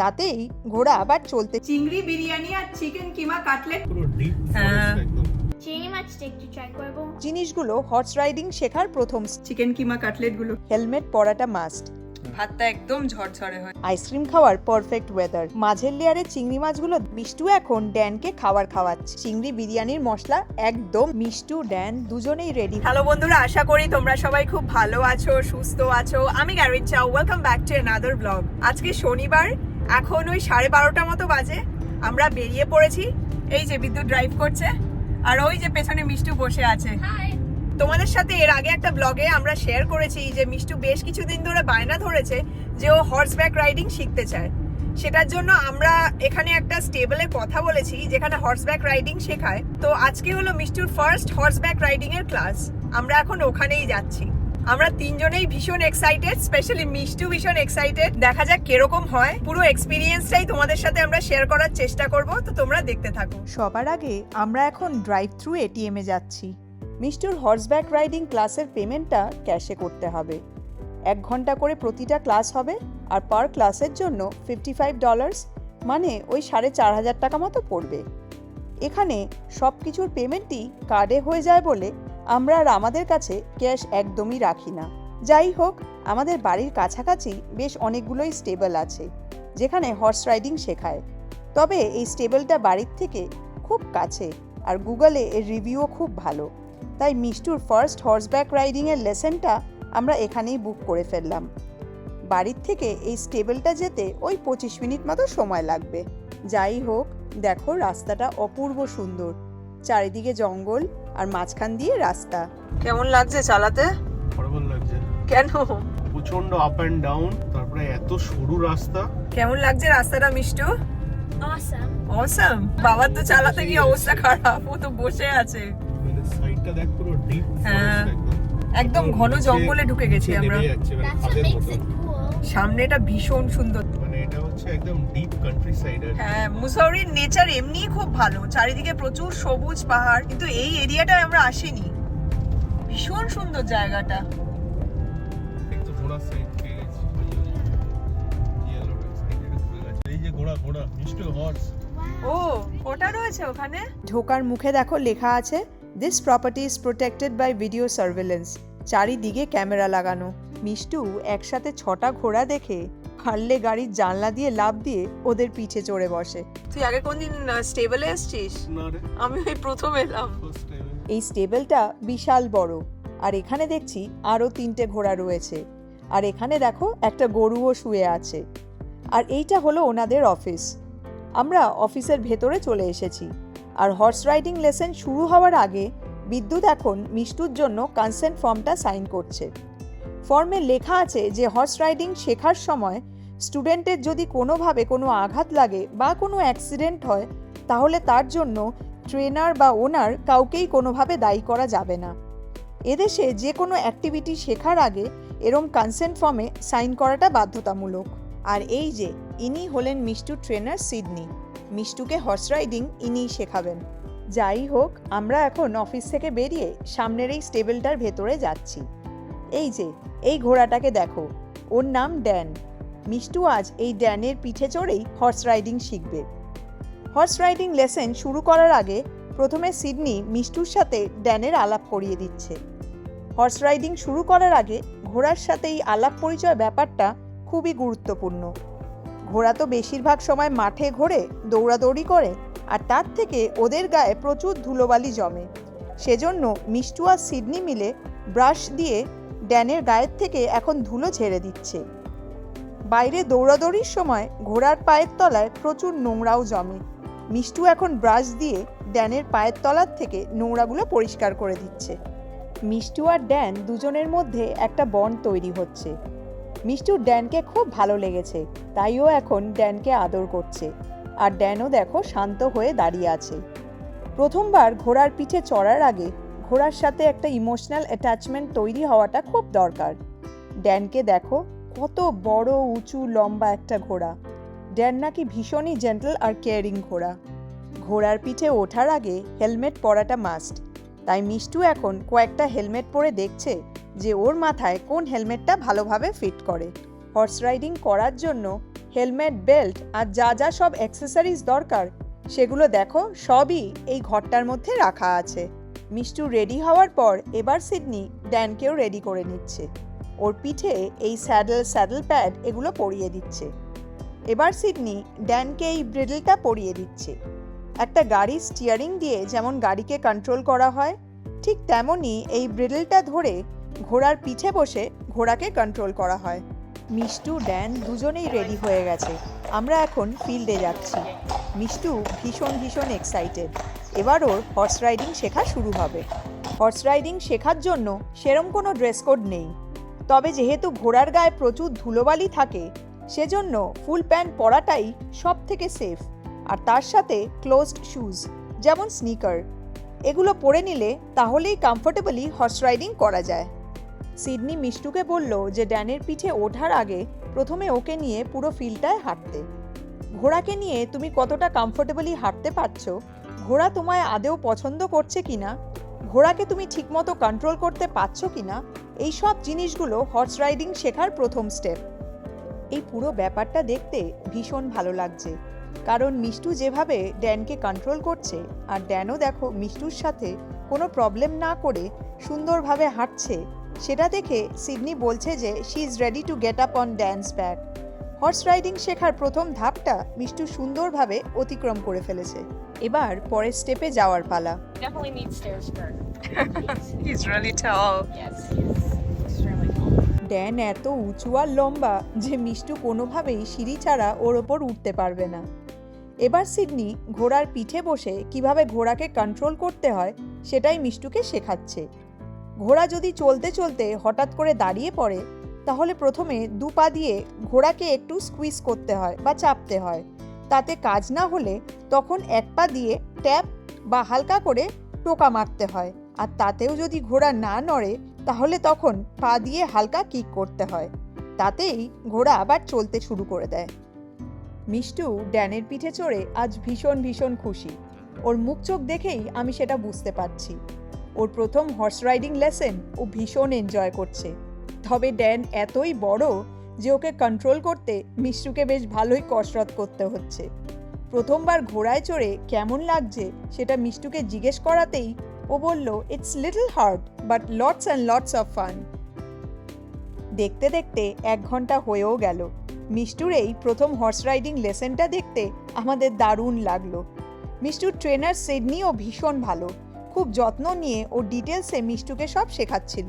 তাতেই ঘোড়া আবার চলতে চিংড়ি বিরিয়ানি আর চিকেন কিমা কাটলেট। হ্যাঁ। চিংড়ি মাছটা একটু ট্রাই করব। জিনিসগুলো হর্স রাইডিং শেখার প্রথম চিকেন কিমা কাটলেটগুলো হেলমেট পরাটা মাস্ট ভাতটা একদম ঝরঝরে হয়। আইসক্রিম খাওয়ার পারফেক্ট ওয়েদার মাঝের লেয়ারে চিংড়ি মাছগুলো মিষ্টু এখন ড্যানকে খাবার খাওয়াচ্ছে। চিংড়ি বিরিয়ানির মশলা একদম মিষ্টু ড্যান দুজনেই রেডি হ্যালো বন্ধুরা আশা করি তোমরা সবাই খুব ভালো আছো সুস্থ আছো। আমি গ্যারিন চাও welcome back to another blog আজকে শনিবার এখন ওই সাড়ে বারোটা মতো বাজে। আমরা বেরিয়ে পড়েছি। এই যে বিদ্যুৎ ড্রাইভ করছে। আর ওই যে পেছনে মিষ্টু বসে আছে। তোমাদের সাথে এর আগে একটা ব্লগে আমরা শেয়ার করেছি যে মিষ্টু বেশ কিছুদিন ধরে বায়না ধরেছে যে ও হর্সব্যাক রাইডিং শিখতে চায়। সেটার জন্য আমরা এখানে একটা স্টেবলে কথা বলেছি যেখানে হর্সব্যাক রাইডিং শেখায়। তো আজকে হলো মিষ্টুর ফার্স্ট হর্সব্যাক রাইডিং এর ক্লাস আমরা এখন ওখানেই যাচ্ছি। আমরা তিনজনেই ভীষণ এক্সাইটেড স্পেশালি মিষ্টু ভীষণ এক্সাইটেড দেখা যাক কীরকম হয়। পুরো এক্সপিরিয়েন্সটাই তোমাদের সাথে আমরা শেয়ার করার চেষ্টা করব, তো তোমরা দেখতে থাকো। সবার আগে আমরা এখন ড্রাইভ থ্রু এটিএমে যাচ্ছি। মিষ্টুর হর্সব্যাক রাইডিং ক্লাসের পেমেন্টটা ক্যাশে করতে হবে। এক ঘণ্টা করে প্রতিটা ক্লাস হবে, আর পার ক্লাসের জন্য ফিফটি ফাইভ ডলার্স মানে ওই সাড়ে চার হাজার টাকা মতো পড়বে। এখানে সব কিছুর পেমেন্টই কার্ডে হয়ে যায় বলে আমরা আর আমাদের কাছে ক্যাশ একদমই রাখি না। যাই হোক, আমাদের বাড়ির কাছাকাছি বেশ অনেকগুলোই স্টেবল আছে, যেখানে হর্স রাইডিং শেখায়। তবে এই স্টেবলটা বাড়ির থেকে খুব কাছে আর গুগলে এর রিভিউও খুব ভালো। তাই মিষ্টুর ফার্স্ট হর্সব্যাক রাইডিংয়ের লেসেনটা আমরা এখানেই বুক করে ফেললাম। বাড়ির থেকে এই স্টেবলটা যেতে ওই পঁচিশ মিনিট মতো সময় লাগবে। যাই হোক, দেখো রাস্তাটা অপূর্ব সুন্দর। চারিদিকে জঙ্গল আর মাঝখান দিয়ে রাস্তা। কেমন লাগছে চালাতে? হরবল লাগছে। কেন? প্রচণ্ড আপ এন্ড ডাউন তারপরে এত সরু রাস্তা। কেমন লাগছে রাস্তাটা মিষ্টু? অসাম অসাম বাবার তো চালাতে গিয়ে অবস্থা খারাপ ও তো বসে আছে। মানে সাইডটা দেখ পুরো ডিপ হ্যাঁ। একদম। ঘন জঙ্গলে ঢুকে গেছি আমরা। মানে সামনেটা ভীষণ সুন্দর। মানে এটা হচ্ছে একদম ডিপ কান্ট্রি সাইড হ্যাঁ মুসৌরির নেচার এমনিই খুব ভালো। চারিদিকে প্রচুর সবুজ পাহাড় কিন্তু এই এরিয়াটায় আমরা আসিনি। ভীষণ সুন্দর জায়গাটা। সাইড। এই যে ঘোড়া ঘোড়া মিষ্টি হর্স ও ওটা রয়েছে ওখানে? ঢোকার মুখে দেখো লেখা আছে this property is protected by video surveillance চারিদিকে ক্যামেরা লাগানো। মিষ্টু একসাথে ছটা ঘোড়া দেখে হারলে গাড়ির জানলা দিয়ে লাভ দিয়ে ওদের পিঠে চড়ে বসে। তুই আগে কোনদিন স্টেবলে এসছিস? না আমি ওই প্রথম এলাম। এই স্টেবলটা বিশাল বড় আর এখানে দেখছি আরও তিনটে ঘোড়া রয়েছে। আর এখানে দেখো একটা গরুও শুয়ে আছে। আর এইটা হলো ওনাদের অফিস। আমরা অফিসের ভেতরে চলে এসেছি। আর হর্স রাইডিং লেসন শুরু হওয়ার আগে বিদ্যুৎ এখন মিষ্টুর জন্য কনসেন্ট ফর্মটা সাইন করছে। ফর্মে লেখা আছে যে হর্স রাইডিং শেখার সময় স্টুডেন্টের যদি কোনোভাবে কোনো আঘাত লাগে বা কোনো অ্যাক্সিডেন্ট হয়, তাহলে তার জন্য ট্রেনার বা ওনার কাউকেই কোনোভাবে দায়ী করা যাবে না। এদেশে যে কোনো অ্যাক্টিভিটি শেখার আগে এরম কনসেন্ট ফর্মে সাইন করাটা বাধ্যতামূলক। আর এই যে, ইনি হলেন মিষ্টু ট্রেনার সিডনি। মিষ্টুকে হর্স রাইডিং ইনিই শেখাবেন। যাই হোক, আমরা এখন অফিস থেকে বেরিয়ে সামনের এই স্টেবলটার ভেতরে যাচ্ছি। এই যে, এই ঘোড়াটাকে দেখো। ওর নাম ড্যান। মিষ্টু আজ এই ড্যানের পিঠে চড়েই হর্স রাইডিং শিখবে। হর্স রাইডিং লেসেন শুরু করার আগে প্রথমে সিডনি মিষ্টুর সাথে ড্যানের আলাপ করিয়ে দিচ্ছে। হর্স রাইডিং শুরু করার আগে ঘোড়ার সাথে এই আলাপ পরিচয় ব্যাপারটা খুবই গুরুত্বপূর্ণ। ঘোড়া তো বেশিরভাগ সময় মাঠে ঘোরে, দৌড়াদৌড়ি করে, আর তার থেকে ওদের গায়ে প্রচুর ধুলোবালি জমে। সেজন্য মিষ্টু আর সিডনি মিলে ব্রাশ দিয়ে ড্যানের গায়ের থেকে এখন ধুলো ঝেড়ে দিচ্ছে। বাইরে দৌড়াদৌড়ির সময় ঘোড়ার পায়ের তলায় প্রচুর নোংরাও জমে। মিষ্টু এখন ব্রাশ দিয়ে ড্যানের পায়ের তলার থেকে নোংরাগুলো পরিষ্কার করে দিচ্ছে। মিষ্টু আর ড্যান দুজনের মধ্যে একটা বন্ড তৈরি হচ্ছে। মিষ্টুর ড্যানকে খুব ভালো লেগেছে তাই ও এখন ড্যানকে আদর করছে। আর ড্যানও দেখো শান্ত হয়ে দাঁড়িয়ে আছে। প্রথমবার ঘোড়ার পিঠে চড়ার আগে ঘোড়ার সাথে একটা ইমোশনাল অ্যাটাচমেন্ট তৈরি হওয়াটা খুব দরকার। ড্যানকে দেখো, কত বড়, উঁচু, লম্বা একটা ঘোড়া। ড্যান নাকি ভীষণই জেন্টল আর কেয়ারিং ঘোড়া। ঘোড়ার পিঠে ওঠার আগে হেলমেট পরাটা মাস্ট তাই মিষ্টু এখন কয়েকটা হেলমেট পরে দেখছে যে ওর মাথায় কোন হেলমেটটা ভালোভাবে ফিট করে। হর্স রাইডিং করার জন্য হেলমেট বেল্ট আর যা যা সব অ্যাক্সেসরিজ দরকার, সেগুলো দেখো, সবই এই ঘরটার মধ্যে রাখা আছে। মিষ্টু রেডি হওয়ার পর এবার সিডনি ড্যানকেও রেডি করে নিচ্ছে। ওর পিঠে এই স্যাডেল স্যাডেল প্যাড এগুলো পরিয়ে দিচ্ছে। এবার সিডনি ড্যানকে এই ব্রিডলটা পরিয়ে দিচ্ছে। একটা গাড়ির স্টিয়ারিং দিয়ে যেমন গাড়িকে কন্ট্রোল করা হয়, ঠিক তেমনই এই ব্রিডলটা ধরে ঘোড়ার পিঠে বসে ঘোড়াকে কন্ট্রোল করা হয়। মিষ্টু, ড্যান দুজনেই রেডি হয়ে গেছে। আমরা এখন ফিল্ডে যাচ্ছি। মিষ্টু ভীষণ ভীষণ এক্সাইটেড। এবার ওর হর্স রাইডিং শেখা শুরু হবে। হর্স রাইডিং শেখার জন্য সেরম কোনো ড্রেস কোড নেই। তবে যেহেতু ঘোড়ার গায়ে প্রচুর ধুলোবালি থাকে, সেজন্য ফুল প্যান্ট পরাটাই সব থেকে সেফ আর তার সাথে ক্লোজড শুজ যেমন স্নিকার এগুলো পরে নিলে তাহলেই কমফোর্টেবলি হর্স রাইডিং করা যায়। সিডনি মিষ্টুকে বলল যে ড্যানের পিঠে ওঠার আগে প্রথমে ওকে নিয়ে পুরো ফিল্ডটায় হাঁটতে। ঘোড়াকে নিয়ে তুমি কতটা কমফোর্টেবলি হাঁটতে পারছ ঘোড়া তোমায় আদেও পছন্দ করছে কিনা? ঘোড়াকে তুমি ঠিকমতো কন্ট্রোল করতে পারছ কিনা? এই সব জিনিসগুলো হর্স রাইডিং শেখার প্রথম স্টেপ এই পুরো ব্যাপারটা দেখতে ভীষণ ভালো লাগছে। কারণ মিষ্টু যেভাবে ড্যানকে কন্ট্রোল করছে, আর ড্যানও দেখো মিষ্টুর সাথে কোনো প্রবলেম না করে সুন্দরভাবে হাঁটছে, সেটা দেখে সিডনি বলছে যে she is ready to get up on Dan's back horse riding শেখার প্রথম ধাপটা মিষ্টু সুন্দরভাবে অতিক্রম করে ফেলেছে। এবার পরের স্টেপে যাওয়ার পালা. ড্যান এত উঁচু আর লম্বা যে মিষ্টু কোনোভাবেই সিঁড়ি ছাড়া ওর ওপর উঠতে পারবে না। এবার সিডনি ঘোড়ার পিঠে বসে কীভাবে ঘোড়াকে কন্ট্রোল করতে হয় সেটাই মিষ্টুকে শেখাচ্ছে। ঘোড়া যদি চলতে চলতে হঠাৎ করে দাঁড়িয়ে পড়ে তাহলে প্রথমে দু পা দিয়ে ঘোড়াকে একটু স্কুইজ করতে হয় বা চাপতে হয়। তাতে কাজ না হলে তখন এক পা দিয়ে ট্যাপ বা হালকা করে টোকা মারতে হয়। আর তাতেও যদি ঘোড়া না নড়ে, তাহলে তখন পা দিয়ে হালকা কিক করতে হয়। তাতেই ঘোড়া আবার চলতে শুরু করে দেয়। মিষ্টু ড্যানের পিঠে চড়ে আজ ভীষণ ভীষণ খুশি। ওর মুখ চোখ দেখেই আমি সেটা বুঝতে পারছি। ওর প্রথম হর্স রাইডিং লেসেন ও ভীষণ এনজয় করছে। তবে ড্যান এতই বড় যে ওকে কন্ট্রোল করতে মিষ্টুকে বেশ ভালোই কসরত করতে হচ্ছে। প্রথমবার ঘোড়ায় চড়ে কেমন লাগছে সেটা মিষ্টুকে জিজ্ঞেস করাতেই ও বলল it's little hard but lots and lots of fun দেখতে দেখতে এক ঘণ্টা হয়েও গেল। মিষ্টুর এই প্রথম হর্স রাইডিং লেসেনটা দেখতে আমাদের দারুণ লাগল। মিষ্টুর ট্রেনার সিডনিও ভীষণ ভালো। খুব যত্ন নিয়ে ও ডিটেলসে মিষ্টুকে সব শেখাচ্ছিল।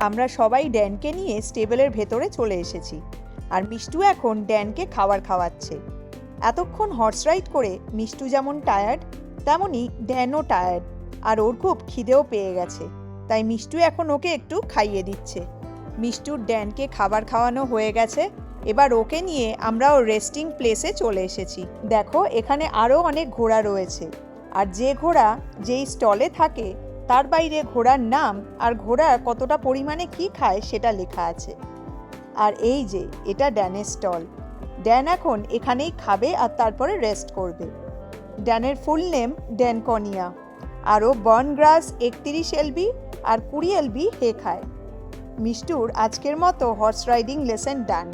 আমরা সবাই ড্যানকে নিয়ে স্টেবলের ভেতরে চলে এসেছি। আর মিষ্টু এখন ড্যানকে খাবার খাওয়াচ্ছে। এতক্ষণ হর্স রাইড করে মিষ্টু যেমন টায়ার্ড তেমনই ড্যানও টায়ার্ড আর ওর খুব খিদেও পেয়ে গেছে। তাই মিষ্টু এখন ওকে একটু খাইয়ে দিচ্ছে। মিষ্টুর ড্যানকে খাবার খাওয়ানো হয়ে গেছে। এবার ওকে নিয়ে আমরা ওর রেস্টিং প্লেসে চলে এসেছি। দেখো, এখানে আরও অনেক ঘোড়া রয়েছে। আর যে ঘোড়া যেই স্টলে থাকে তার বাইরে ঘোড়ার নাম আর ঘোড়া কতটা পরিমাণে কি খায় সেটা লেখা আছে। আর এই যে, এটা ড্যানের স্টল। ড্যান এখন এখানেই খাবে আর তারপরে রেস্ট করবে। ড্যানের ফুল নেম ড্যানকনিয়া। আরও বর্ন গ্রাস একত্রিশ এলবি আর কুড়ি এলবি হে খায়। মিষ্টুর আজকের মতো হর্স রাইডিং লেসেন ডান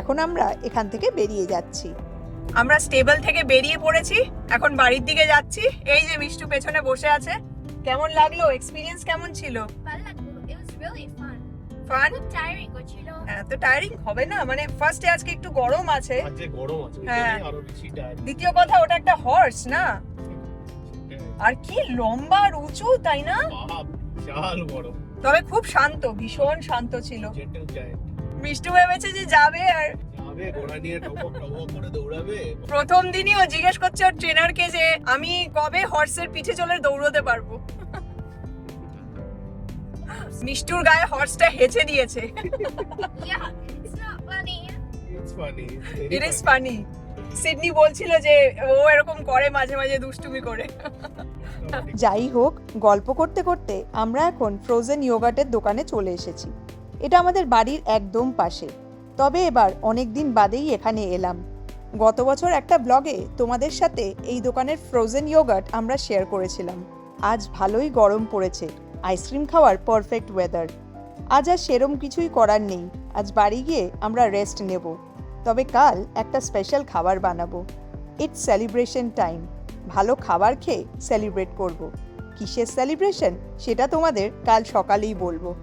এখন আমরা এখান থেকে বেরিয়ে যাচ্ছি। আমরা স্টেবল থেকে বেরিয়ে পড়েছি, এখন বাড়ির দিকে যাচ্ছি। এই যে মিষ্টু পেছনে বসে আছে। কেমন লাগল? এক্সপিরিয়েন্স কেমন ছিল. ফান টায়ারিং হবে না। মানে ফার্স্টে আজকে একটু গরম আছে। আজকে গরম আছে হ্যাঁ। আরও বেশি টায়ার দ্বিতীয় কথা ওটা একটা হর্স না? আর কি লম্বা আর উঁচু তাই না? বিশাল বড় তবে খুব শান্ত ভীষণ শান্ত ছিল। মিষ্টু ভেবেছে যে যাবে আর যাবে ঘোড়া নিয়ে টপক টপক করে দৌড়াবে। প্রথম দিনই ও জিজ্ঞেস করছে ওর ট্রেনারকে যে আমি কবে হর্সের পিঠে চলে দৌড়তে পারব? মিষ্টুর গায়ে হর্সটা হেঁচে দিয়েছে। ইট ইজ ফানি সিডনি বলছিল যে ও এরকম করে মাঝে মাঝে দুষ্টুমি করে। যাই হোক গল্প করতে করতে আমরা এখন ফ্রোজেন ইয়োগাটের দোকানে চলে এসেছি। এটা আমাদের বাড়ির একদম পাশে। তবে এবার অনেক দিন বাদেই এখানে এলাম। গত বছর একটা ব্লগে তোমাদের সাথে এই দোকানের ফ্রোজেন ইয়োগার্ট আমরা শেয়ার করেছিলাম। আজ ভালোই গরম পড়েছে। আইসক্রিম খাওয়ার পারফেক্ট ওয়েদার আজ আর সেরম কিছুই করার নেই। আজ বাড়ি গিয়ে আমরা রেস্ট নেব। তবে কাল একটা স্পেশাল খাবার বানাবো। ইটস সেলিব্রেশন টাইম ভালো খাবার খেয়ে সেলিব্রেট করব। কিসের সেলিব্রেশন সেটা তোমাদের কাল সকালেই বলব।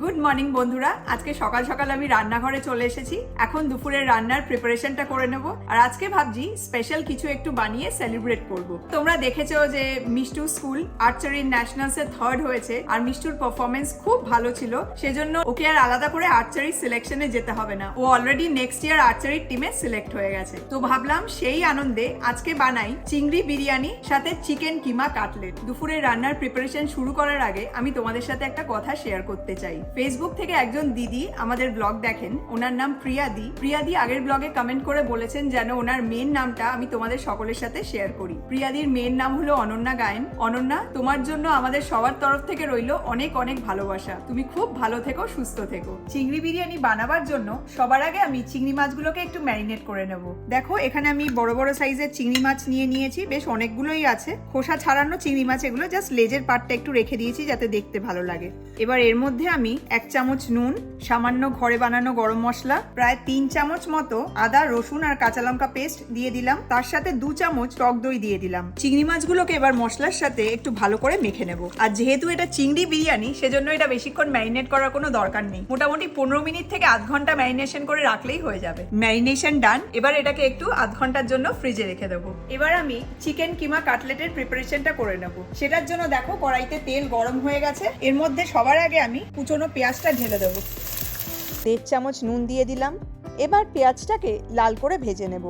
গুড মর্নিং বন্ধুরা। আজকে সকাল সকাল আমি রান্নাঘরে চলে এসেছি। এখন দুপুরের রান্নার প্রিপারেশনটা করে নেব। আর আজকে ভাবছি স্পেশাল কিছু একটু বানিয়ে সেলিব্রেট করব। তোমরা দেখেছ যে মিষ্টু স্কুল আর্চারি ন্যাশনালস এ থার্ড হয়েছে। আর মিষ্টুর পারফরমেন্স খুব ভালো ছিল। সেজন্য ওকে আর আলাদা করে আর্চারি সিলেকশনে যেতে হবে না। ও অলরেডি নেক্সট ইয়ার আর্চারির টিমে সিলেক্ট হয়ে গেছে। তো ভাবলাম সেই আনন্দে আজকে বানাই চিংড়ি বিরিয়ানি, সাথে চিকেন কিমা কাটলেট দুপুরের রান্নার প্রিপারেশন শুরু করার আগে আমি তোমাদের সাথে একটা কথা শেয়ার করতে চাই। ফেসবুক থেকে একজন দিদি আমাদের ব্লগ দেখেন। ওনার নাম প্রিয়াদি। প্রিয়াদি আগের ব্লগে কমেন্ট করে বলেছেন যেন ওনার মেন নামটা আমি তোমাদের সকলের সাথে শেয়ার করি। প্রিয়াদির মেন নাম হলো অনন্যা গায়েন। অনন্যা, তোমার জন্য আমাদের সবার তরফ থেকে রইল অনেক অনেক ভালোবাসা। তুমি খুব ভালো থেকো, সুস্থ থেকো। চিংড়ি বিরিয়ানি বানাবার জন্য সবার আগে আমি চিংড়ি মাছগুলোকে একটু ম্যারিনেট করে নেব। দেখো, এখানে আমি বড় বড় সাইজের চিংড়ি মাছ নিয়ে নিয়েছি। বেশ অনেকগুলোই আছে। খোসা ছাড়ানো চিংড়ি মাছ এগুলো জাস্ট লেজের পার্টটা একটু রেখে দিয়েছি যাতে দেখতে ভালো লাগে। এবার এর মধ্যে আমি এক চামচ নুন, সামান্য ঘরে বানানো গরম মশলা, প্রায় তিন চামচ মতো আদা, রসুন আর কাঁচা লঙ্কা পেস্ট দিয়ে দিলাম। তার সাথে দু চামচ টক দই দিয়ে দিলাম। চিংড়ি মাছগুলোকে এবার মশলার সাথে একটু ভালো করে মেখে নেব। আর যেহেতু এটা চিংড়ি বিরিয়ানি, সেজন্য এটা বেশিক্ষণ ম্যারিনেট করার কোনো দরকার নেই। মোটামুটি পনেরো মিনিট থেকে আধ ঘণ্টা ম্যারিনেশন করে রাখলেই হয়ে যাবে। Marination done. এবার এটাকে একটু আধ ঘণ্টার জন্য ফ্রিজে রেখে দেবো। এবার আমি চিকেন কিমা কাটলেটের প্রিপারেশনটা করে নেব। সেটার জন্য দেখো কড়াইতে তেল গরম হয়ে গেছে। এর মধ্যে সবার আগে আমি কুচনো পেঁয়াজটা ঢেলে দেবো। দেড় চামচ নুন দিয়ে দিলাম। এবার পেঁয়াজটাকে লাল করে ভেজে নেব।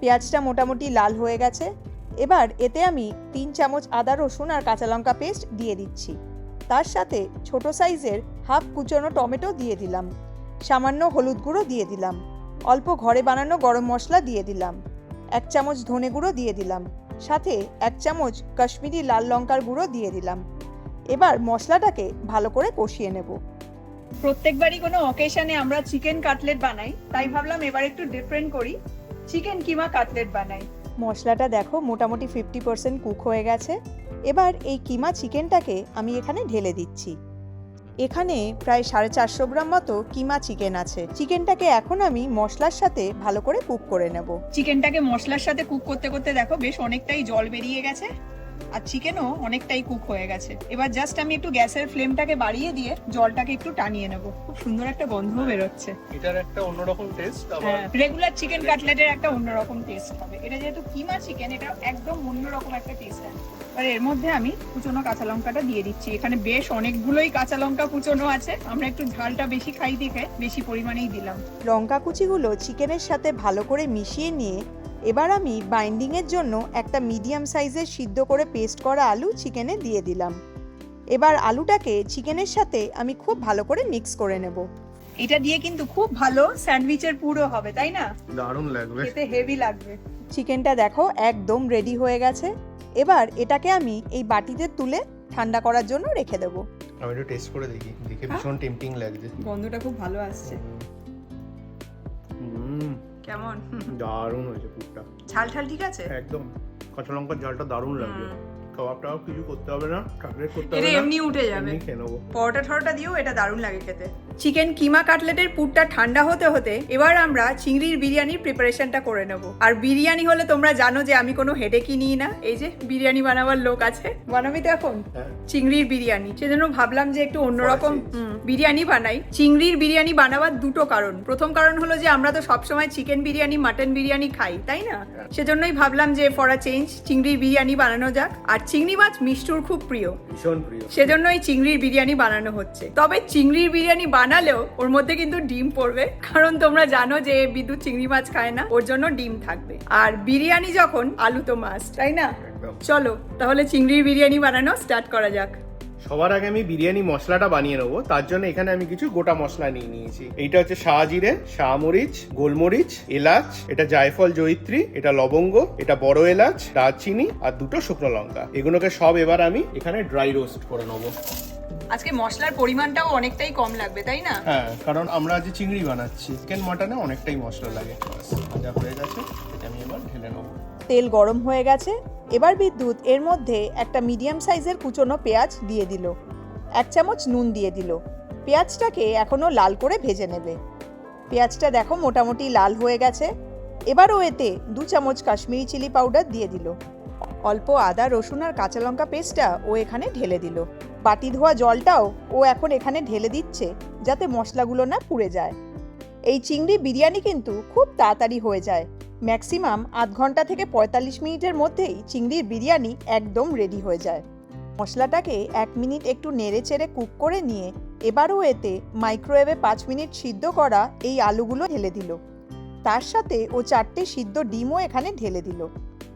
পেঁয়াজটা মোটামুটি লাল হয়ে গেছে। এবার এতে আমি তিন চামচ আদা, রসুন আর কাঁচা লঙ্কা পেস্ট দিয়ে দিচ্ছি। তার সাথে ছোট সাইজের হাফ কুচনো টমেটো দিয়ে দিলাম। সামান্য হলুদ গুঁড়ো দিয়ে দিলাম। অল্প ঘরে বানানো গরম মশলা দিয়ে দিলাম। এক চামচ ধনে গুঁড়ো দিয়ে দিলাম। সাথে এক চামচ কাশ্মীরি লাল লঙ্কার গুঁড়ো দিয়ে দিলাম। এবার মশলাটাকে ভালো করে কষিয়ে নেব। প্রত্যেকবারই কোনো অকেশনে আমরা চিকেন কাটলেট বানাই তাই ভাবলাম এবার একটু ডিফারেন্ট করি। চিকেন কিমা কাটলেট বানাই। মশলাটা দেখো মোটামুটি ফিফটি পার্সেন্ট কুক হয়ে গেছে। এবার এই কিমা চিকেনটাকে আমি এখানে ঢেলে দিচ্ছি। এখানে প্রায় সাড়ে চারশো গ্রাম মতো কিমা চিকেন আছে। চিকেনটাকে এখন আমি মশলার সাথে ভালো করে কুক করে নেব। চিকেনটাকে মশলার সাথে কুক করতে করতে দেখো বেশ অনেকটাই জল বেরিয়ে গেছে। আর চিকেনও অনেকটাই কুক হয়ে গেছে। এবার জাস্ট আমি একটু গ্যাসের ফ্লেমটাকে বাড়িয়ে দিয়ে জলটাকে একটু টানিয়ে নেব। খুব সুন্দর একটা গন্ধও বেরোচ্ছে। এটার একটা অন্যরকম টেস্ট আবার হ্যাঁ রেগুলার চিকেন কাটলেটের একটা অন্যরকম টেস্ট হবে। এটা যেহেতু কিমা চিকেন এটা একদম অন্যরকম একটা টেস্ট আছে এবার এর মধ্যে আমি কুচনো কাঁচা লঙ্কাটা দিয়ে দিচ্ছি। এখানে বেশ অনেকগুলোই কাঁচা লঙ্কা কুচনো আছে। আমরা একটু ঝালটা বেশি খাই দেখে বেশি পরিমাণেই দিলাম। লঙ্কা কুচিগুলো চিকেনের সাথে ভালো করে মিশিয়ে নিয়ে এবার আমি বাইন্ডিংয়ের জন্য একটা মিডিয়াম সাইজের সিদ্ধ করে পেস্ট করা আলু চিকেনে দিয়ে দিলাম। এবার আলুটাকে চিকেনের সাথে আমি খুব ভালো করে মিক্স করে নেব। এটা দিয়ে কিন্তু খুব ভালো স্যান্ডউইচের পুরো হবে তাই না? দারুণ লাগবে। খেতে হেভি লাগবে। চিকেনটা দেখো একদম রেডি হয়ে গেছে। এবার এটাকে আমি এই বাটিতে তুলে ঠান্ডা করার জন্য রেখে দেবো। আমি একটু টেস্ট করে দেখি। দেখে ভীষণ টেম্পটিং লাগছে। গন্ধটা খুব ভালো আসছে। হুম। কেমন? দারুণ হয়েছে পুরটা। ঝাল ঝাল ঠিক আছে? একদম। কাঁচা লঙ্কার ঝালটা দারুণ লাগবে। কাবাব টাবাব কিছু করতে হবে না কাটলেট করতে হবে না এমনি উঠে যাবে। এমনি খেয়ে নেব। পরোটা ঠরোটা দিয়েও এটা দারুণ লাগে খেতে। চিকেন কিমা কাটলেটের পুরটা ঠান্ডা হতে হতে এবার আমরা চিংড়ির বিরিয়ানির প্রিপারেশনটা করে নেব। আর বিরিয়ানি হলে তোমরা জানো যে আমি কোনো হেডেকই নিই না। এই যে বিরিয়ানি বানাবার লোক আছে বানাবি তো এখন? হ্যাঁ। চিংড়ির বিরিয়ানি। সেজন্য ভাবলাম যে একটু অন্যরকম বিরিয়ানি বানাই। চিংড়ির বিরিয়ানি বানাবার দুটো কারণ। প্রথম কারণ হলো যে আমরা তো সবসময় চিকেন বিরিয়ানি মাটন বিরিয়ানি খাই তাই না? সেজন্যই ভাবলাম যে ফর আ চেঞ্জ চিংড়ির বিরিয়ানি বানানো যাক। আর চিংড়ি মাছ মিষ্টুর খুব প্রিয়। ভীষণ প্রিয়। সেজন্যই চিংড়ির বিরিয়ানি বানানো হচ্ছে। তবে চিংড়ির বিরিয়ানি বানালেও ওর মধ্যে কিন্তু ডিম পড়বে। কারণ তোমরা জানো যে বিদ্যুৎ চিংড়ি মাছ খায় না ওর জন্য ডিম থাকবে। আর বিরিয়ানি যখন আলু তো মাছ তাই না? চলো তাহলে চিংড়ির বিরিয়ানি বানানো স্টার্ট করা যাক। সবার আগে আমি বিরিয়ানি মশলাটা বানিয়ে নেব। তার জন্য এখানে আমি কিছু গোটা মশলা নিয়ে নিয়েছি। এইটা হচ্ছে শাহজিরে শাহমরিচ গোলমরিচ এলাচ এটা জায়ফল জয়িত্রী এটা লবঙ্গ এটা বড় এলাচ দারচিনি আর দুটো শুকনো লঙ্কা। এগুলোকে সব এবার আমি এখানে ড্রাই রোস্ট করে নেব। আজকে মশলার পরিমাণটাও অনেকটাই কম লাগবে তাই না? হ্যাঁ কারণ আমরা আজ চিংড়ি বানাচ্ছি। চিকেন মাটনে অনেকটাই মশলা লাগে। ভাজা হয়ে গেছে এটা আমি এবার ঢেলে নেব। তেল গরম হয়ে গেছে এবার বিদ্যুৎ এর মধ্যে একটা মিডিয়াম সাইজের কুচনো পেঁয়াজ দিয়ে দিল। এক চামচ নুন দিয়ে দিল। পেঁয়াজটাকে এখনও লাল করে ভেজে নেবে। পেঁয়াজটা দেখো মোটামুটি লাল হয়ে গেছে। এবারও এতে দু চামচ কাশ্মীরি চিলি পাউডার দিয়ে দিল। অল্প আদা, রসুন আর কাঁচা লঙ্কা পেস্টটা ও এখানে ঢেলে দিল। বাটি ধোয়া জলটাও ও এখন এখানে ঢেলে দিচ্ছে যাতে মশলাগুলো না পুড়ে যায়। এই চিংড়ি বিরিয়ানি কিন্তু খুব তাড়াতাড়ি হয়ে যায়। ম্যাক্সিমাম আধ ঘণ্টা থেকে পঁয়তাল্লিশ মিনিটের মধ্যেই চিংড়ির বিরিয়ানি একদম রেডি হয়ে যায়। মশলাটাকে এক মিনিট একটু নেড়ে চেড়ে কুক করে নিয়ে এবারও এতে মাইক্রোওয়েভে পাঁচ মিনিট সিদ্ধ করা এই আলুগুলো ঢেলে দিল। তার সাথে ও চারটে সিদ্ধ ডিমও এখানে ঢেলে দিল।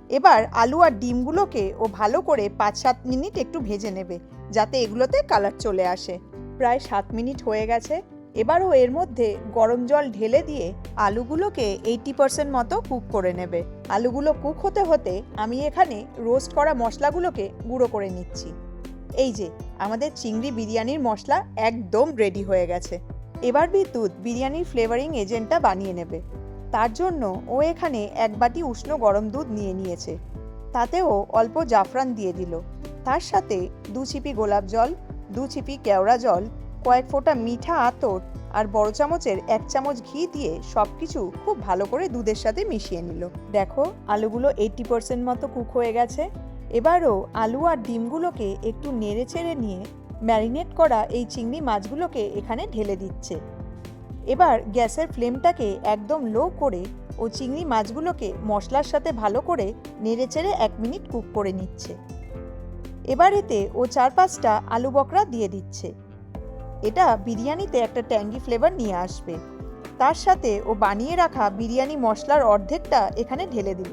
এবার আলু আর ডিমগুলোকে ও ভালো করে পাঁচ সাত মিনিট একটু ভেজে নেবে, যাতে এগুলোতে কালার চলে আসে। প্রায় সাত মিনিট হয়ে গেছে। এবারও এর মধ্যে গরম জল ঢেলে দিয়ে আলুগুলোকে এইটি পার্সেন্ট মতো কুক করে নেবে। আলুগুলো কুক হতে হতে আমি এখানে রোস্ট করা মশলাগুলোকে গুঁড়ো করে নিচ্ছি। এই যে, আমাদের চিংড়ি বিরিয়ানির মশলা একদম রেডি হয়ে গেছে। এবার বিদ্যুৎ বিরিয়ানির ফ্লেভারিং এজেন্টটা বানিয়ে নেবে। তার জন্য ও এখানে এক বাটি উষ্ণ গরম দুধ নিয়ে নিয়েছে। তাতেও অল্প জাফরান দিয়ে দিল। তার সাথে দু ছিপি গোলাপ জল, দু ছিপি কেওড়া জল কয়েক ফোঁটা মিঠা আতর আর বড় চামচের এক চামচ ঘি দিয়ে সব কিছু খুব ভালো করে দুধের সাথে মিশিয়ে নিল। দেখো, আলুগুলো এইটটি পার্সেন্ট মতো কুক হয়ে গেছে। এবারও আলু আর ডিমগুলোকে একটু নেড়ে চেড়ে নিয়ে ম্যারিনেট করা এই চিংড়ি মাছগুলোকে এখানে ঢেলে দিচ্ছে। এবার গ্যাসের ফ্লেমটাকে একদম লো করে ও চিংড়ি মাছগুলোকে মশলার সাথে ভালো করে নেড়ে চেড়ে এক মিনিট কুক করে নিচ্ছে। এবার এতে ও চার পাঁচটা আলু বকরা দিয়ে দিচ্ছে। এটা বিরিয়ানিতে একটা ট্যাঙ্গি ফ্লেভার নিয়ে আসবে। তার সাথে ও বানিয়ে রাখা বিরিয়ানি মশলার অর্ধেকটা এখানে ঢেলে দিল।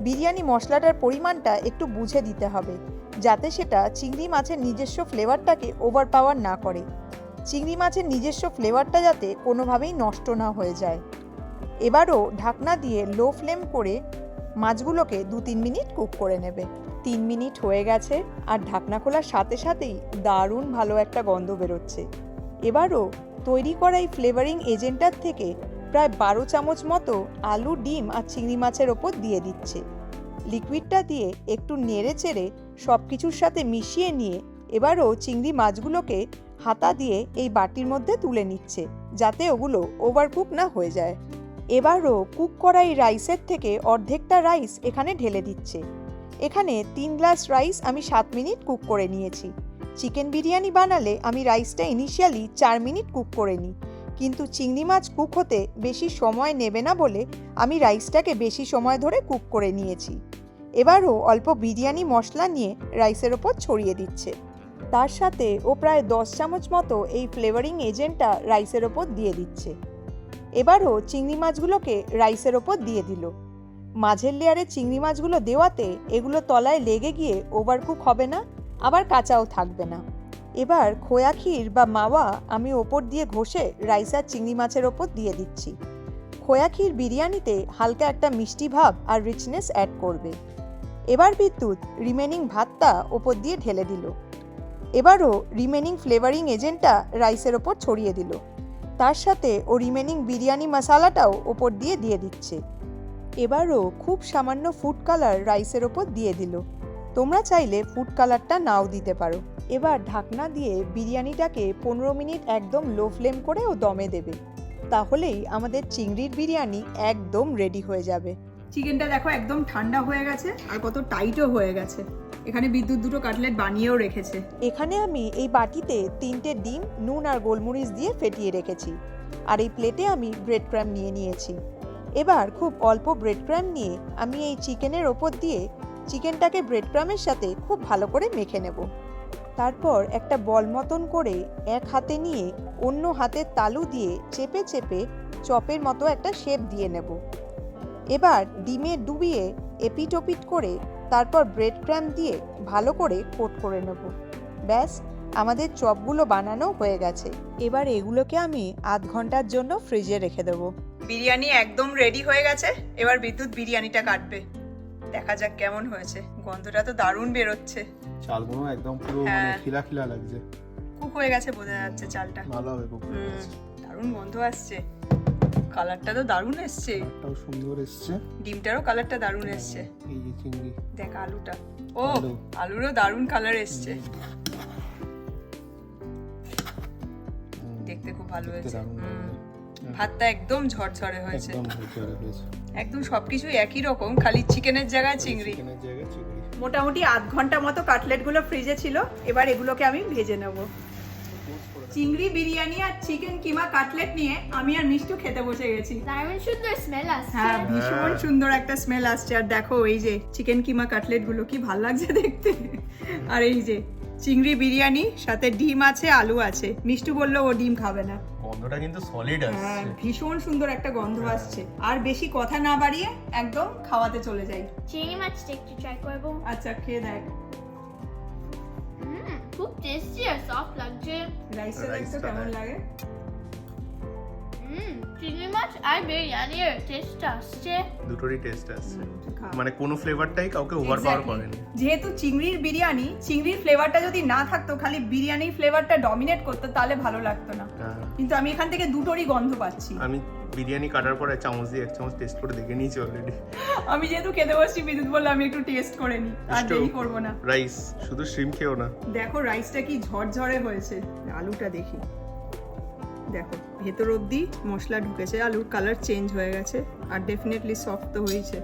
বিরিয়ানি মশলাটার পরিমাণটা একটু বুঝে দিতে হবে, যাতে সেটা চিংড়ি মাছের নিজস্ব ফ্লেভারটাকে ওভার পাওয়ার না করে। চিংড়ি মাছের নিজস্ব ফ্লেভারটা যাতে কোনোভাবেই নষ্ট না হয়ে যায়। এবারও ঢাকনা দিয়ে লো ফ্লেম করে মাছগুলোকে দু তিন মিনিট কুক করে নেবে। তিন মিনিট হয়ে গেছে আর ঢাকনা খোলার সাথে সাথেই দারুণ ভালো একটা গন্ধ বেরোচ্ছে। এবারও তৈরি করা এই ফ্লেভারিং এজেন্টার থেকে প্রায় বারো চামচ মতো আলু, ডিম আর চিংড়ি মাছের ওপর দিয়ে দিচ্ছে। লিকুইডটা দিয়ে একটু নেড়ে চেড়ে সব কিছুর সাথে মিশিয়ে নিয়ে এবারও চিংড়ি মাছগুলোকে হাতা দিয়ে এই বাটির মধ্যে তুলে নিচ্ছে, যাতে ওগুলো ওভারকুক না হয়ে যায়। এবারও কুক করা এই রাইসের থেকে অর্ধেকটা রাইস এখানে ঢেলে দিচ্ছে। এখানে তিন গ্লাস রাইস আমি সাত মিনিট কুক করে নিয়েছি। চিকেন বিরিয়ানি বানালে আমি রাইসটা ইনিশিয়ালি চার মিনিট কুক করে নিই। কিন্তু চিংড়ি মাছ কুক হতে বেশি সময় নেবে না বলে আমি রাইসটাকে বেশি সময় ধরে কুক করে নিয়েছি। এবারও অল্প বিরিয়ানি মশলা নিয়ে রাইসের ওপর ছড়িয়ে দিচ্ছে। তার সাথে ও প্রায় দশ চামচ মতো এই ফ্লেভারিং এজেন্টটা রাইসের ওপর দিয়ে দিচ্ছে। এবারও চিংড়ি মাছগুলোকে রাইসের ওপর দিয়ে দিল। মাঝের লেয়ারে চিংড়ি মাছগুলো দেওয়াতে এগুলো তলায় লেগে গিয়ে ওভারকুক হবে না, আবার কাঁচাও থাকবে না। এবার খোয়া ক্ষীর বা মাওয়া আমি ওপর দিয়ে ঘষে রাইস আর চিংড়ি মাছের ওপর দিয়ে দিচ্ছি। খোয়া ক্ষীর বিরিয়ানিতে হালকা একটা মিষ্টি ভাব আর রিচনেস অ্যাড করবে। এবার বিদ্যুৎ রিমেনিং ভাতটা ওপর দিয়ে ঢেলে দিল। এবারও রিমেনিং ফ্লেভারিং এজেন্টটা রাইসের ওপর ছড়িয়ে দিল। তার সাথে ও রিমেনিং বিরিয়ানি মশালাটাও ওপর দিয়ে দিয়ে দিচ্ছে। এবারও খুব সামান্য ফুড কালার রাইসের ওপর দিয়ে দিল। তোমরা চাইলে ফুড কালারটা নাও দিতে পারো। এবার ঢাকনা দিয়ে বিরিয়ানিটাকে পনেরো মিনিট একদম লো ফ্লেম করে ও দমে দেবে। তাহলেই আমাদের চিংড়ির বিরিয়ানি একদম রেডি হয়ে যাবে। চিকেনটা দেখো একদম ঠান্ডা হয়ে গেছে আর কত টাইটও হয়ে গেছে। এখানে বিদ্যুৎ দুটো কাটলেট বানিয়েও রেখেছে। এখানে আমি এই বাটিতে তিনটে ডিম, নুন আর গোলমরিচ দিয়ে ফেটিয়ে রেখেছি। আর এই প্লেটে আমি ব্রেড ক্র্যাম নিয়ে নিয়েছি। এবার খুব অল্প ব্রেড ক্র্যাম নিয়ে আমি এই চিকেনের ওপর দিয়ে চিকেনটাকে ব্রেড ক্র্যামের সাথে খুব ভালো করে মেখে নেব। তারপর একটা বল মতন করে এক হাতে নিয়ে অন্য হাতের তালু দিয়ে চেপে চেপে চপের মতো একটা শেপ দিয়ে নেব। এবার ডিমে ডুবিয়ে এপিটোপিট করে তারপর ব্রেড ক্র্যাম দিয়ে ভালো করে কোট করে নেব। ব্যাস আমাদের চপগুলো বানানো হয়ে গেছে। এবার এগুলোকে আমি আধ ঘণ্টার জন্য ফ্রিজে রেখে দেবো। বিরিয়ানি একদম রেডি হয়ে গেছে এবার বিদ্যুৎ বিরিয়ানিটা কাটবে। দেখা যাক কেমন হয়েছে। গন্ধটা তো দারুণ বেরোচ্ছে। চালগুলো একদম পুরো হ্যাঁ। মানে খিলা খিলা লাগছে। কুক হয়ে গেছে বোঝা যাচ্ছে চালটা। ভালো হবে খুব হুম, দারুণ গন্ধ আসছে। কালারটা তো দারুণ এসছে। একটাও সুন্দর এসছে। ডিমটারও কালারটা দারুণ এসছে। এই যে চিংড়ি। দেখ আলুটা। ও আলুরও দারুণ কালার এসছে। দেখতে খুব ভালো হয়েছে। দারুণ ভাতটা একদম ঝরঝরে হয়েছে। একদম ঝরঝরে হয়েছে। একদম সবকিছু একই রকম খালি চিকেনের জায়গায় চিংড়ি। চিকেনের জায়গায় চিংড়ি। মোটামুটি আধ ঘণ্টা মতো কাটলেটগুলো ফ্রিজে ছিল। এবার এগুলোকে আমি ভেজে নেব। চিংড়ি বিরিয়ানি আর চিকেন কিমা কাটলেট নিয়ে আমি আর মিষ্টু খেতে বসে গেছি। দারুণ সুন্দর স্মেল আসছে। হ্যাঁ ভীষণ সুন্দর একটা স্মেল আসছে। আর দেখো এই যে চিকেন কিমা কাটলেটগুলো কি ভালো লাগছে দেখতে। আর এই যে চিংড়ি বিরিয়ানি সাথে ডিম আছে আলু আছে। মিষ্টু বলল ও ডিম খাবে না। গন্ধটা কিন্তু সলিড হ্যাঁ ভীষণ সুন্দর একটা গন্ধ আসছে। আর বেশি কথা না বাড়িয়ে একদম খাওয়াতে চলে যাই। চিংড়ি মাছটা একটু ট্রাই করব। আচ্ছা খেয়ে দেখ। খুব টেস্টি আর সফট লাগছে। রাইসটা রাইসটা কেমন লাগে। হুম চিংড়ি মাছ আর বিরিয়ানির টেস্ট আসছে। দুটোরই টেস্ট আসছে। মানে কোনো ফ্লেভারটাই কাউকে ওভার পাওয়ার Exactly. করেনি। যেহেতু চিংড়ির বিরিয়ানি চিংড়ির ফ্লেভারটা যদি না থাকতো খালি বিরিয়ানির ফ্লেভারটা ডমিনেট করতো তাহলে ভালো লাগতো না। হ্যাঁ। কিন্তু আমি এখান থেকে দুটোরই গন্ধ পাচ্ছি। আমি বিরিয়ানি কাটার পরে চামচ দিয়ে এক চামচ টেস্ট করে দেখে নিয়েছি অলরেডি আমি যেহেতু খেতে বসছি বিদ্যুৎ বললে আমি একটু টেস্ট করে নিই আর দেরি করব না। রাইস শুধু শ্রিম খেও না। দেখো রাইসটা কি ঝরঝরে হয়েছে। আলুটা দেখি। দেখো ভেতর অবধি মশলা ঢুকেছে আলুর কালার চেঞ্জ হয়ে গেছে আর ডেফিনেটলি সফট তো হয়েছে।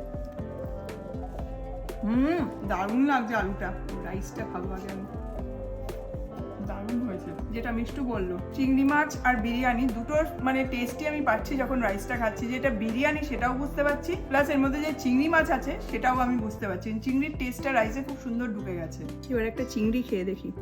হুম দারুণ লাগছে আলুটা। রাইসটা খাব আগে আমি। দারুণ হয়েছে। যেটা মিষ্টু বলল। চিংড়ি মাছ আর বিরিয়ানি দুটোর মানে টেস্টই আমি পাচ্ছি যখন রাইসটা খাচ্ছি। যেটা বিরিয়ানি সেটাও বুঝতে পারছি প্লাস এর মধ্যে যে চিংড়ি মাছ আছে সেটাও আমি বুঝতে পারছি। চিংড়ির টেস্টটা রাইসে খুব সুন্দর ঢুকে গেছে। এবার একটা চিংড়ি খেয়ে দেখি।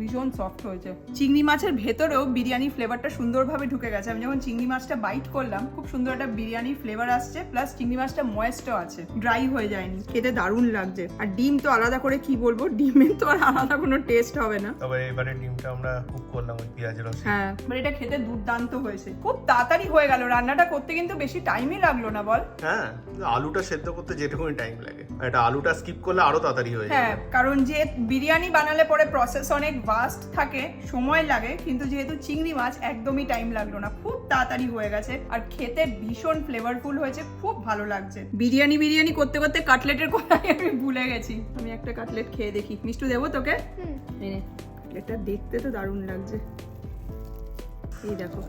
ভীষণ সফট হয়েছে। চিংড়ি মাছের ভেতরেও বিরিয়ানি ফ্লেভারটা সুন্দরভাবে ঢুকে গেছে। আমি যখন চিংড়ি মাছটা বাইট করলাম খুব সুন্দর একটা বিরিয়ানি ফ্লেভার আসছে প্লাস চিংড়ি মাছটা ময়েস্টও আছে ড্রাই হয়ে যায়নি খেতে দারুণ লাগছে। আর ডিম তো আলাদা করে কি বলব ডিমের তো আর আলাদা কোনো টেস্ট হবে না। তবে এবারে ডিমটা আমরা কুক করলাম ওই পেঁয়াজের রসে হ্যাঁ মানে এটা খেতে দুর্দান্ত হয়েছে। খুব তাড়াতাড়ি হয়ে গেল রান্নাটা করতে কিন্তু বেশি টাইমই লাগল না বল? হ্যাঁ আলুটা সেদ্ধ করতে যেটুকুনি টাইম লাগে। এটা আলুটা স্কিপ করলে আরও তাড়াতাড়ি হয়ে হ্যাঁ কারণ যে বিরিয়ানি বানালে পরে প্রসেস অনেক ভাস্ট থাকে সময় লাগে কিন্তু যেহেতু চিংড়ি মাছ একদমই টাইম লাগল না খুব তাড়াতাড়ি হয়ে গেছে আর খেতে ভীষণ ফ্লেভারফুল হয়েছে খুব ভালো লাগছে। বিরিয়ানি বিরিয়ানি করতে করতে কাটলেটের কথাই আমি ভুলে গেছি। আমি একটা কাটলেট খেয়ে দেখি। মিষ্টু দেবো তোকে? কাটলেটটা দেখতে তো দারুণ লাগছে। এই দেখো।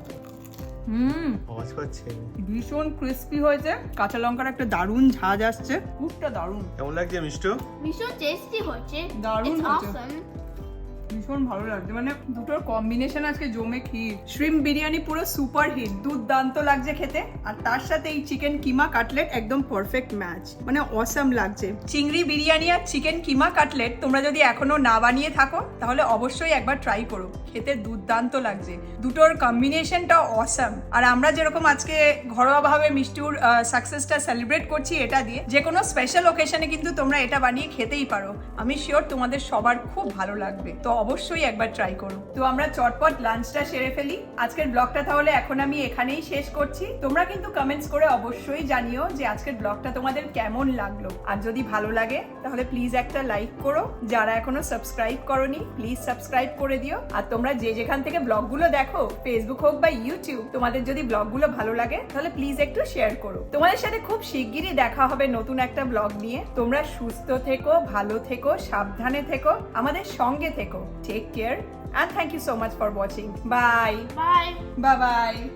হুম। আওয়াজ পাচ্ছে ভীষণ ক্রিস্পি হয়েছে। কাঁচা লঙ্কার একটা দারুণ ঝাঁজ আসছে। খুবটা দারুণ। কেমন লাগছে মিষ্টু? ভীষণ টেস্টি হচ্ছে। দারুণ It's হয়েছে। awesome. ভীষণ ভালো লাগছে। মানে দুটোর কম্বিনেশন আজকে জমে ক্ষীর। শ্রিম বিরিয়ানি পুরো সুপার হিট দুর্দান্ত লাগছে খেতে। আর তার সাথে এই চিকেন কিমা কাটলেট একদম পারফেক্ট ম্যাচ মানে অসাম লাগছে। চিংড়ি বিরিয়ানি আর চিকেন কিমা কাটলেট তোমরা যদি এখনও না বানিয়ে থাকো, তাহলে অবশ্যই একবার ট্রাই করো। খেতে দুর্দান্ত লাগছে। দুটোর কম্বিনেশনটা অসাম আর আমরা যেরকম আজকে ঘরোয়াভাবে মিষ্টুর সাকসেসটা সেলিব্রেট করছি এটা দিয়ে, যে কোনো স্পেশাল ওকেশনে কিন্তু তোমরা এটা বানিয়ে খেতেই পারো। আমি শিওর তোমাদের সবার খুব ভালো লাগবে। তো অবশ্যই একবার ট্রাই করো। তো আমরা চটপট লাঞ্চটা সেরে ফেলি। আজকের ব্লগটা তাহলে এখন আমি এখানেই শেষ করছি। তোমরা কিন্তু কমেন্টস করে অবশ্যই জানিও যে আজকের ব্লগটা তোমাদের কেমন লাগল। আর যদি ভালো লাগে, তাহলে প্লিজ একটা লাইক করো। যারা এখনও সাবস্ক্রাইব করনি প্লিজ সাবস্ক্রাইব করে দিও। আর তোমরা যে যেখান থেকে ব্লগগুলো দেখো ফেসবুক হোক বা ইউটিউব তোমাদের যদি ব্লগগুলো ভালো লাগে, তাহলে প্লিজ একটু শেয়ার করো। তোমাদের সাথে খুব শিগগিরই দেখা হবে নতুন একটা ব্লগ নিয়ে। তোমরা সুস্থ থেকো, ভালো থেকো, সাবধানে থেকো, আমাদের সঙ্গে থেকো। Take care and thank you so much for watching. Bye. Bye. Bye bye.